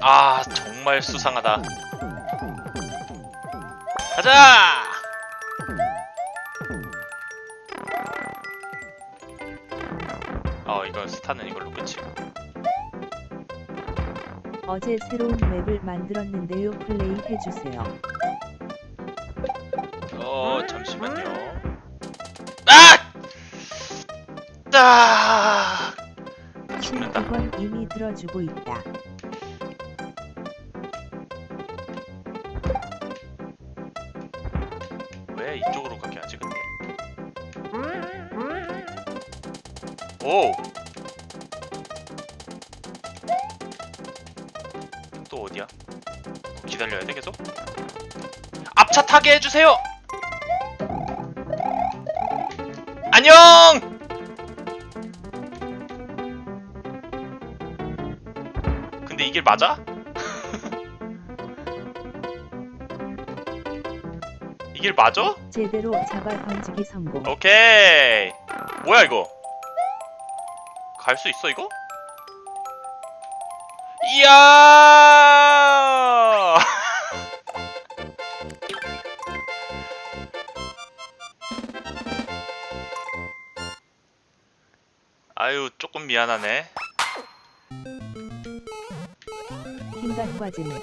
아 정말 수상하다 가자 어 이거 스타는 이걸로 끝이고 어제 새로운 맵을 만들었는데요. 플레이 해주세요. 어 잠시만요 아! 아! 죽는다 이미 들어주고 있다. 오! 또 어디야? 기다려야 돼 계속? 앞차 타게 해주세요! 안녕! 근데 이 길 맞아? 이 길 맞아? 제대로 잡아 던지기 성공. 오케이 뭐야 이거 갈 수 있어 이거? 이야 아유 조금 미안하네 흰각 과지는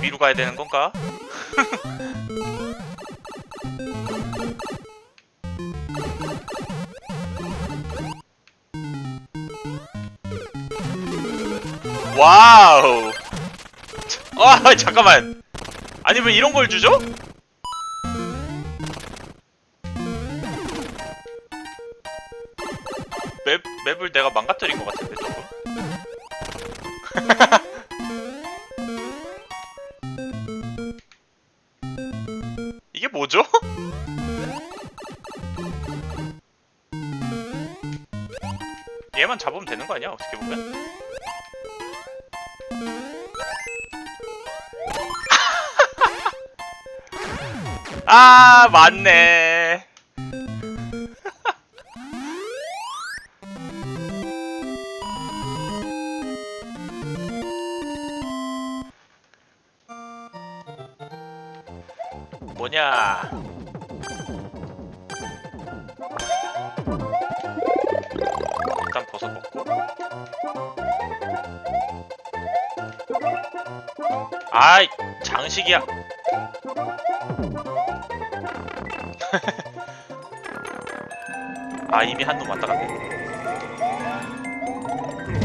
위로 가야 되는 건가? 와우. 아 잠깐만. 아니 왜 이런 걸 주죠? 맵 맵을 내가 망가뜨린 것 같은데 조금. 이게 뭐죠? 얘만 잡으면 되는 거 아니야? 어떻게 보면? 아, 맞네. 뭐냐? 아이, 장식이야. 아, 이미 한 놈 왔다 갔네.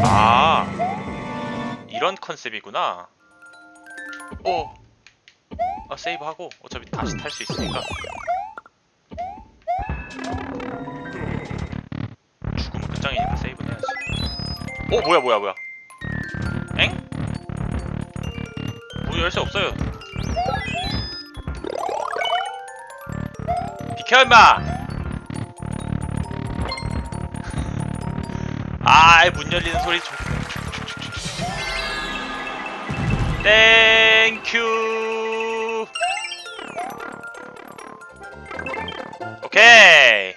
아, 이런 컨셉이구나. 오. 아 세이브 하고 어차피 다시 탈 수 있으니까 죽으면 끝장이니까 세이브 해야지 오 뭐야 뭐야 뭐야 문 열쇠 없어요. 비켜 임마! 아이 문 열리는 소리 좀. 땡큐 오케이.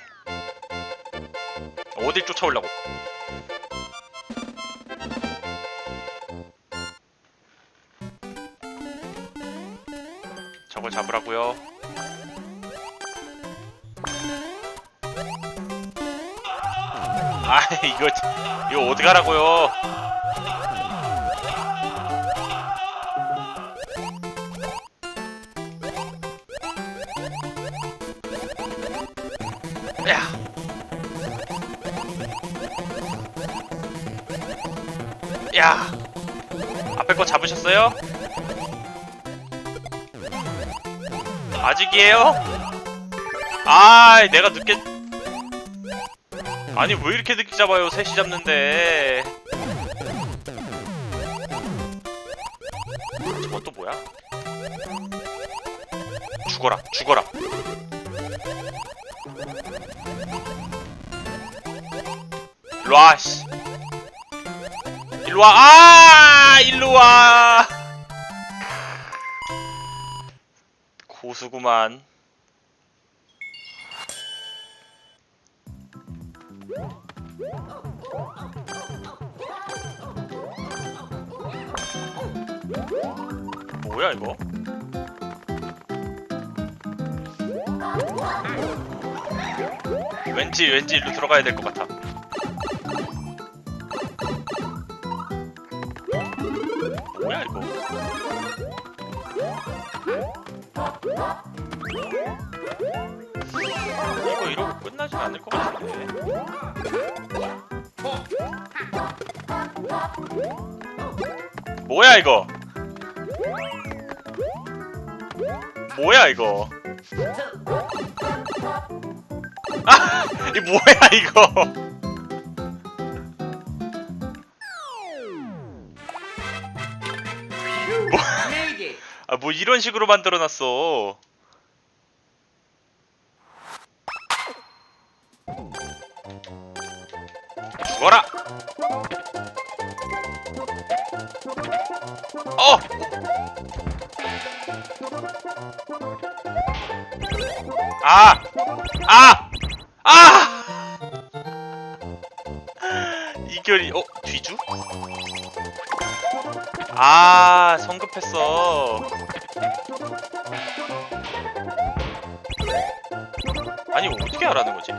어딜 쫓아오려고 잡으라고요 아 이거 이거 어디 가라고요 야. 야. 앞에 거 잡으셨어요? 아직이에요? 아, 내가 늦게 아니 왜 이렇게 늦게 잡아요? 셋이 잡는데. 저건 또 뭐야? 죽어라, 죽어라. 일로와 씨 일로와 아 일로와 고수구만 뭐야 이거? 왠지 왠지 일로 들어가야 될 것 같아. 뭐야 이거? 끝나진 않을 것 같은데. 뭐야 이거? 뭐야 이거? 아, 이 뭐야 이거? 아, 뭐 이런 식으로 만들어놨어. 죽어라. 어. 아, 아, 아. 이결이 어 뒤주? 아 성급했어. 아니 어떻게 하라는 거지?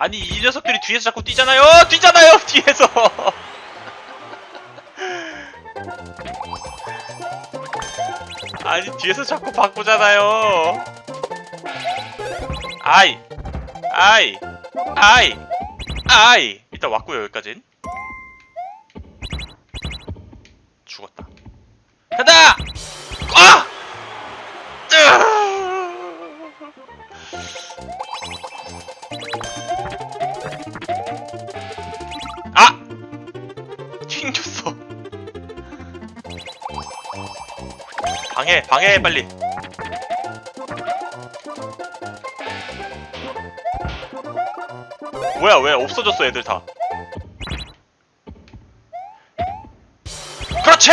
아니 이 녀석들이 뒤에서 자꾸 뛰잖아요. 뛰잖아요 뒤에서. 아니 뒤에서 자꾸 바꾸잖아요. 아이, 아이, 아이, 아이. 일단 왔고요 여기까진. 죽었다. 간다! 튕겼어. 방해, 방해 빨리. 뭐야 왜 없어졌어 애들 다. 그렇지!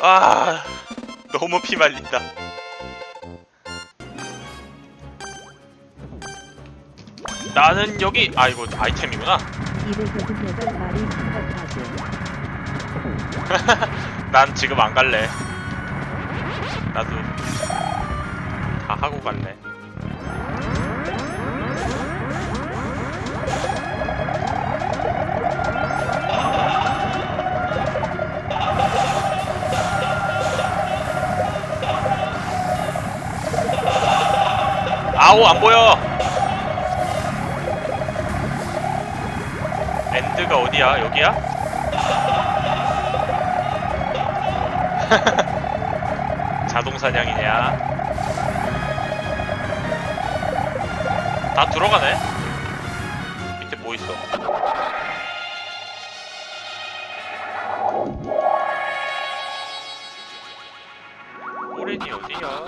아 너무 피 말린다. 나는 여기 아 이거 아이템이구나. 난 지금 안 갈래. 나도 다 하고 갈래. 아오 안 보여. 엔드가 어디야? 여기야? 자동 사냥이냐? 다 들어가네? 밑에 뭐 있어? 오렌이 어디야?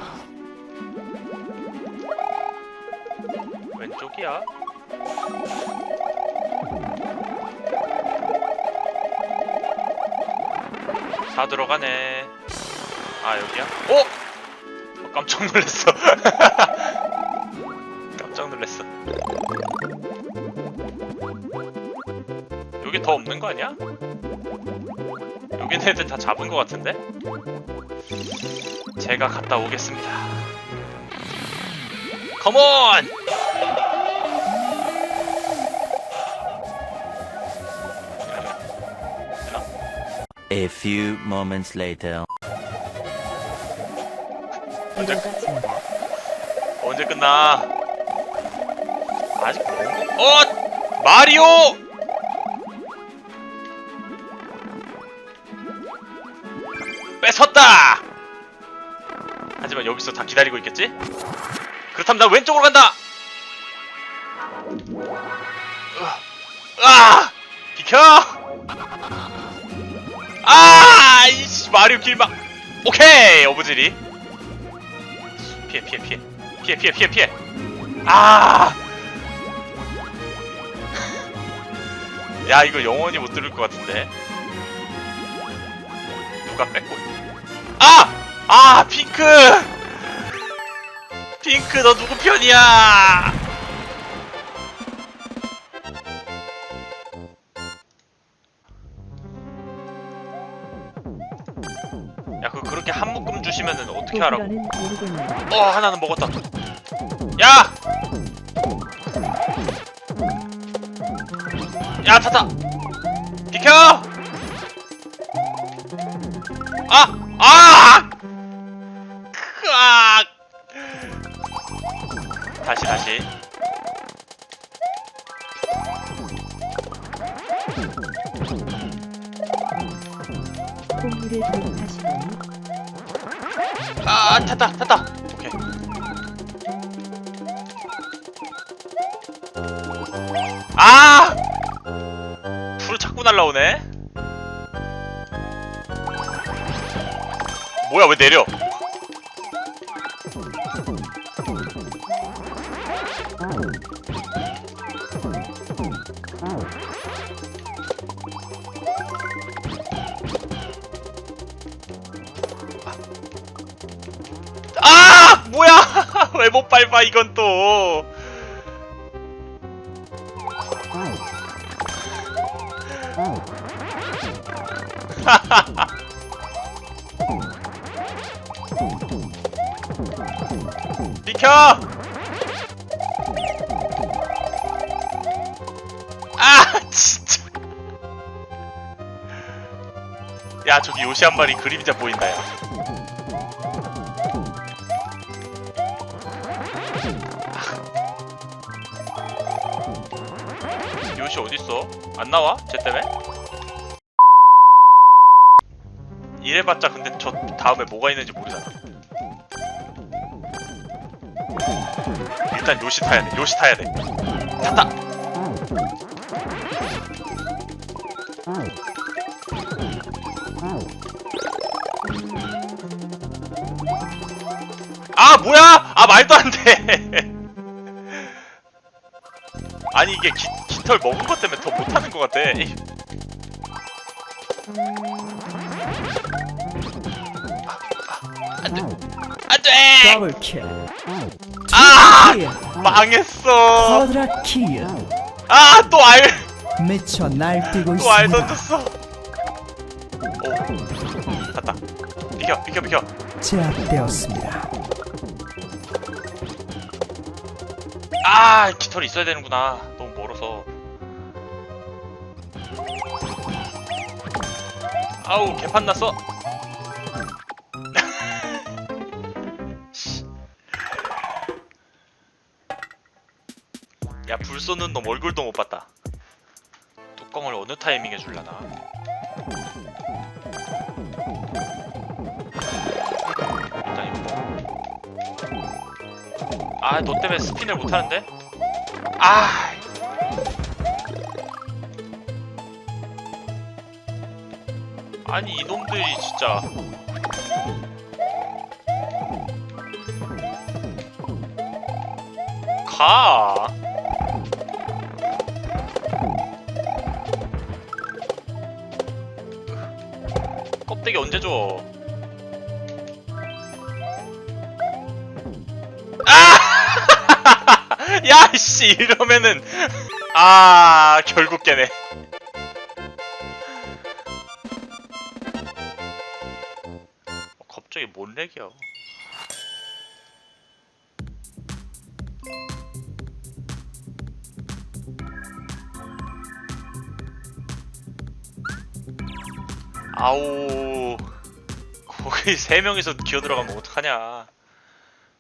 왼쪽이야? 다 들어가네. 아 여기야? 어? 어, 깜짝 놀랐어. 깜짝 놀랐어. 여기 더 없는 거 아니야? 여기 는 애들 다 잡은 거 같은데? 제가 갔다 오겠습니다. 컴온! A few moments later. 언제, 들어갔습니다. 언제 끝나? 아직 뭔 거? 어! 마리오! 뺏었다! 하지만 여기서 다 기다리고 있겠지? 그렇다면 나 왼쪽으로 간다! 으아! 으아! 비켜! 아! 이씨 마리오 길막 오케이! 어부지리 피해 피해 피해 피해 피해 피해 피해 아! 야 이거 영원히 못 들을 것 같은데 누가 뺏고 아! 아 핑크 그너 누구 편이야? 야, 어떻게 하라고? 독일어는 모르겠네. 어, 하나는 먹었다. 야! 야, 탔다. 비켜! 아! 아! 크악! 다시 다시. 콩이를 도입하시더니 아, 탔다. 탔다. 오케이. 아! 불 자꾸 날라오네. 뭐야, 왜 내려? 왜 못 밟아, 이건 또. 비켜! 아, 진짜. 야, 저기 요시 한 마리 그림자 보인다, 야. 요시 어딨어? 안 나와? 쟤 때문에? 이래봤자 근데 저 다음에 뭐가 있는지 모르잖아. 일단 요시 타야 돼. 요시 타야 돼. 탔다. 아 뭐야? 아 말도 안 돼. 이게 기, 깃털 먹은 것 때문에 더 못하는 것 같아. 에이. 안돼. 더블 킬. 아 킬. 망했어. 쿼드라 킬. 아또 알. 미쳐 날뛰고 또 알 있습니다. 던졌어. 오 갔다. 비켜 비켜 비켜. 제압되었습니다. 아 깃털이 있어야 되는구나. 너무 아우 개판 났어. 야 불 쏘는 놈 얼굴도 못 봤다. 뚜껑을 어느 타이밍에 줄라나. 일단 이거. 아, 너 때문에 스핀을 못 하는데? 아. 아니 이놈들이 진짜 가. 껍데기 언제 줘? 아! 야, 씨, 이러면은. 아, 결국 깨네. 갑자기 뭔 렉이야. 아우. 거기 세 명이서 기어 들어가면 어떡하냐.